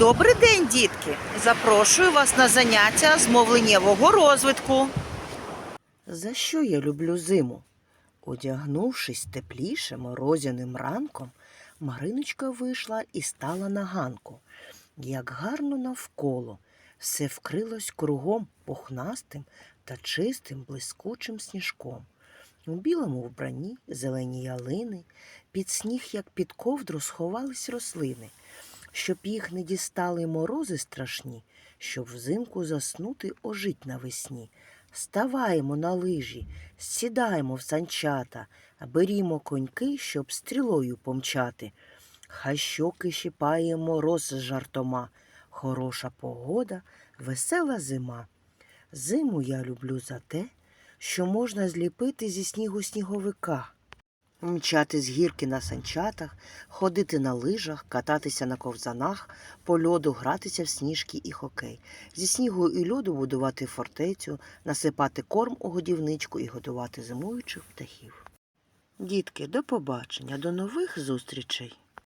Добрий день, дітки! Запрошую вас на заняття з мовленнєвого розвитку. За що я люблю зиму? Одягнувшись тепліше морозяним ранком, Мариночка вийшла і стала на ганку. Як гарно навколо, все вкрилось кругом пухнастим та чистим блискучим сніжком. У білому вбранні зелені ялини, під сніг, як під ковдру, сховались рослини, щоб їх не дістали морози страшні, щоб взимку заснути ожить навесні. Ставаємо на лижі, сідаємо в санчата, берімо коньки, щоб стрілою помчати. Хай щоки щипає мороз жартома, хороша погода, весела зима. Зиму я люблю за те, що можна зліпити зі снігу сніговика, мчати з гірки на санчатах, ходити на лижах, кататися на ковзанах, по льоду гратися в сніжки і хокей, зі снігу і льоду будувати фортецю, насипати корм у годівничку і годувати зимуючих птахів. Дітки, до побачення, до нових зустрічей!